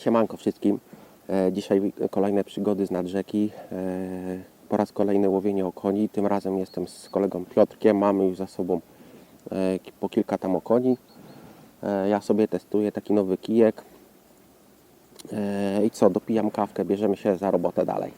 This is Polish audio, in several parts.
Siemanko wszystkim. E, Dzisiaj kolejne przygody z nad rzeki. E, Po raz kolejny łowienie okoni. Tym razem jestem z kolegą Piotrkiem. Mamy już za sobą e, po kilka tam okoni. Ja sobie testuję taki nowy kijek. I co, dopijam kawkę, bierzemy się za robotę dalej.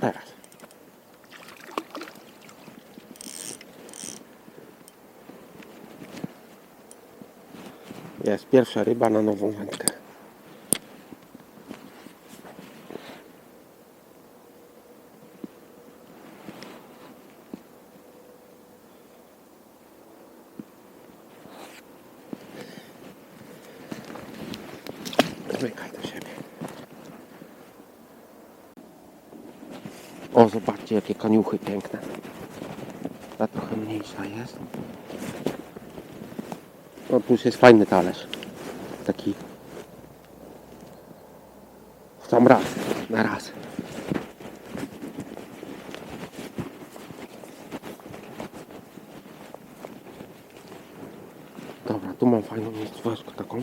Teraz. Jest pierwsza ryba na nową wędkę. Zwykaj do siebie. O, zobaczcie jakie kaniuchy piękne. Ta trochę mniejsza jest. O, tu już jest fajny talerz. Taki. W sam raz. Na raz. Dobra, tu mam fajną miejscówkę taką.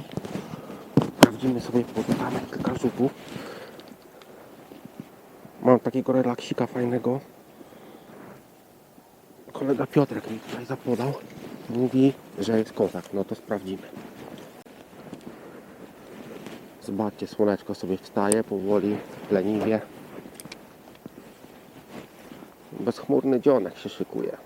Sprawdzimy sobie, podamy kilka żupów. Mam takiego relaksika fajnego. Kolega Piotrek mi tutaj zapodał. Mówi, że jest kozak. No to sprawdzimy. Zobaczcie, słoneczko sobie wstaje powoli, leniwie. Bezchmurny dzionek się szykuje.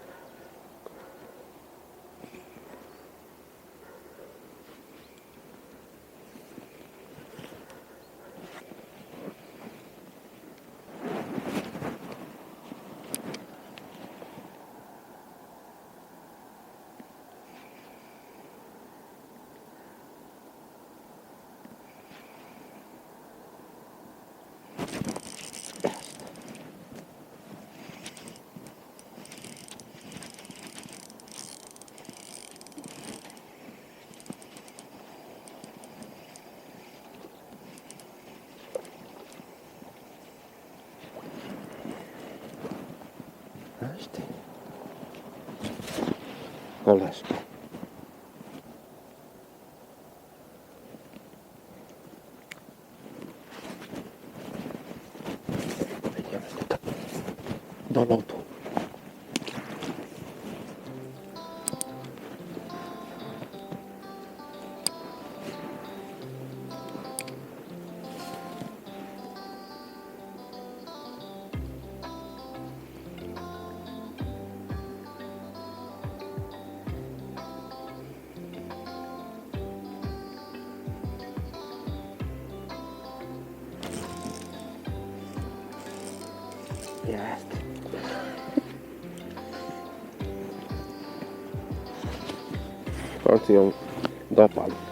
Nicolás. Download. Jest. Ją dopadł.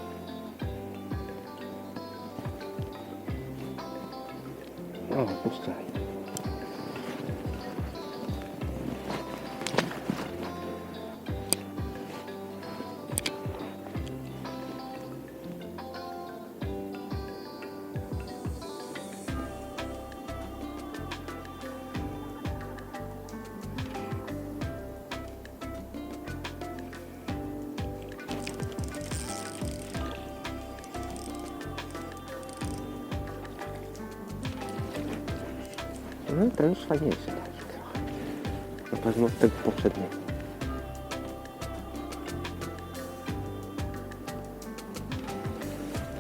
No ten już fajniejszy taki trochę. Na pewno od tego poprzedniego.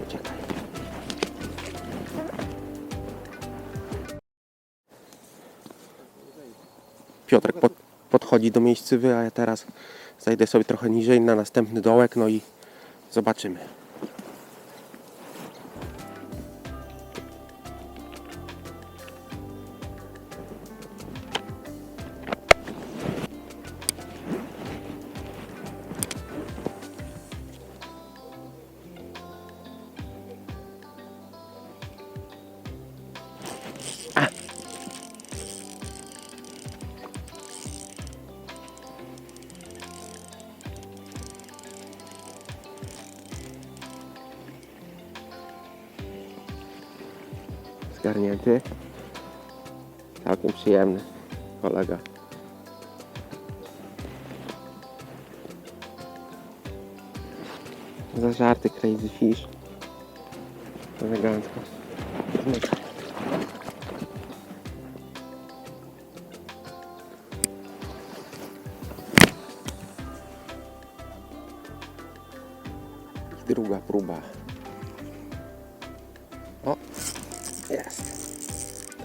Uciekaj. Piotrek pod, podchodzi do miejscowy, a ja teraz zajdę sobie trochę niżej na następny dołek, no i zobaczymy. Zgarnięty. Całkiem przyjemny kolega. Zażarty crazy fish. Elegancko. Zmykam.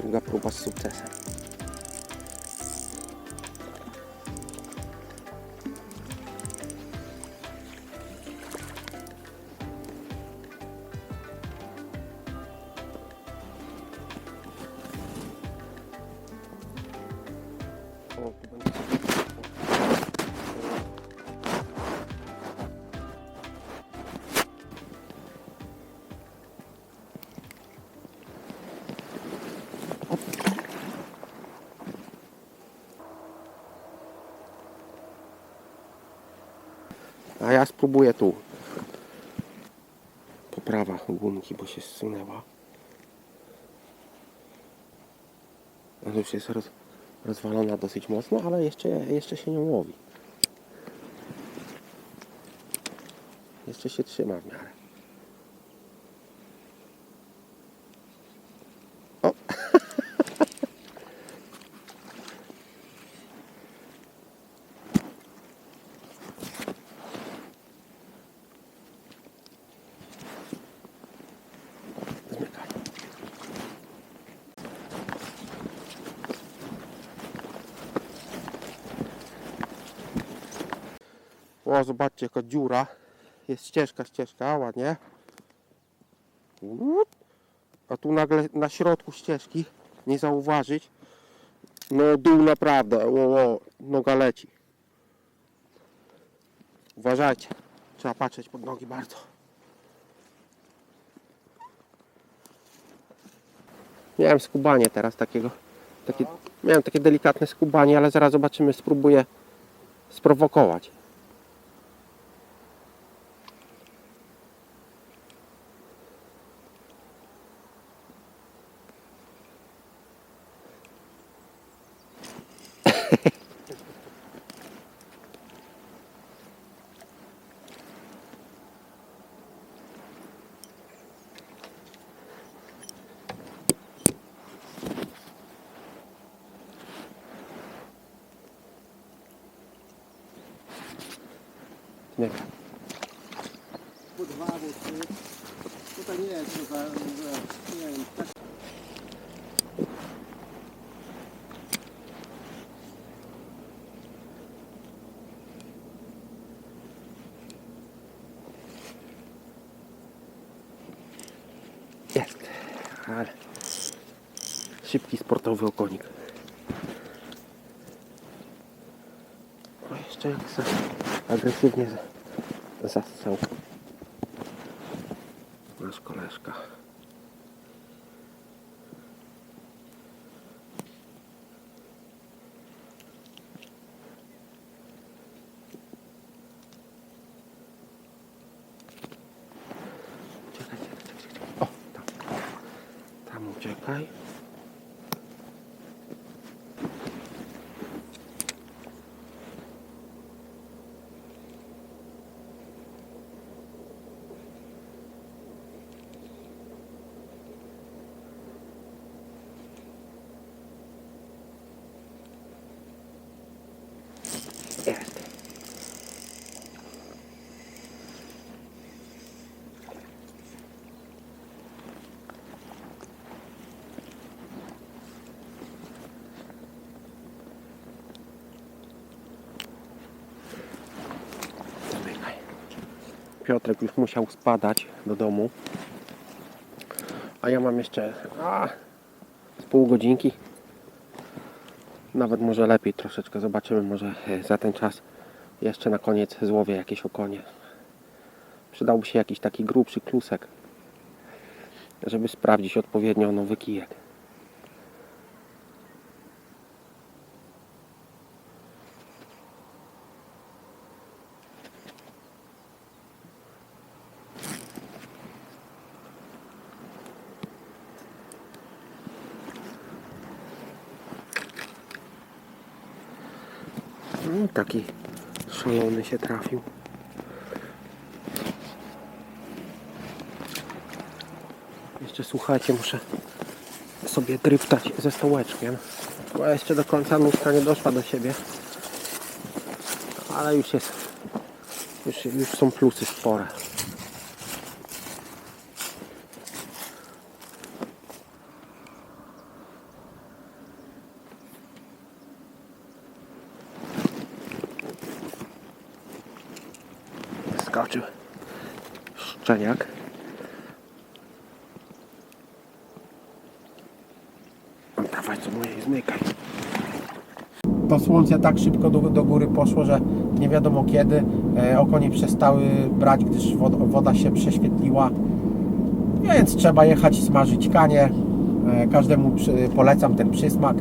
Jest. Druga próba z spróbuję tu. Poprawa gumki, bo się zsunęła. Ona już jest roz, rozwalona dosyć mocno, ale jeszcze, jeszcze się nie łowi. Jeszcze się trzyma w miarę. O, zobaczcie, jaka dziura. Jest ścieżka, ścieżka, ładnie. A tu nagle na środku ścieżki, nie zauważyć. No dół naprawdę, o, o, noga leci. Uważajcie, trzeba patrzeć pod nogi bardzo. Miałem skubanie teraz takiego. Takie, miałem takie delikatne skubanie, ale zaraz zobaczymy, spróbuję sprowokować. Po dwa, bo trzy. Tutaj nie jest, za, nie wiem, szybki sportowy okonik. O, jeszcze jak za agresywnie za- zastrzał. Nasz koleżka. Czekaj, czekaj, czekaj. O, tam. Tam uciekaj. Piotrek już musiał spadać do domu. A ja mam jeszcze a, z pół godzinki. Nawet może lepiej troszeczkę. Zobaczymy może e, za ten czas jeszcze na koniec złowię jakieś okonie. Przydałby się jakiś taki grubszy klusek, żeby sprawdzić odpowiednio nowy kijek. Taki szalony się trafił. Jeszcze słuchajcie, muszę sobie dryftać ze stołeczkiem. Bo jeszcze do końca nóżka nie doszła do siebie. Ale już jest. Już, już są plusy spore. Skoczył. Szczeniak. Dawaj co moje zmykaj. To słońce tak szybko do, do góry poszło, że nie wiadomo kiedy. E, okonie przestały brać, gdyż woda, woda się prześwietliła. Więc trzeba jechać smażyć kanie. E, każdemu przy, polecam ten przysmak.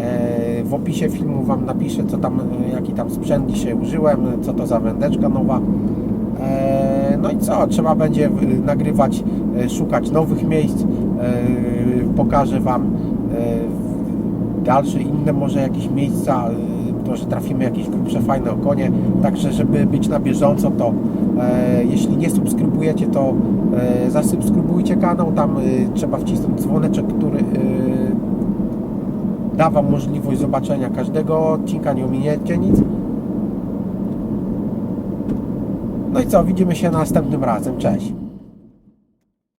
E, w opisie filmu Wam napiszę, co tam, e, jaki tam sprzęt dzisiaj użyłem, co to za wędeczka nowa. E, No i co, trzeba będzie nagrywać, e, szukać nowych miejsc. E, Pokażę Wam dalsze inne może jakieś miejsca, e, może trafimy jakieś grubsze, fajne okonie. Także, żeby być na bieżąco, to jeśli nie subskrybujecie, to zasubskrybujcie kanał. Tam trzeba wcisnąć dzwoneczek, który da Wam możliwość zobaczenia każdego odcinka, nie ominiecie nic. No i co, widzimy się następnym razem. Cześć.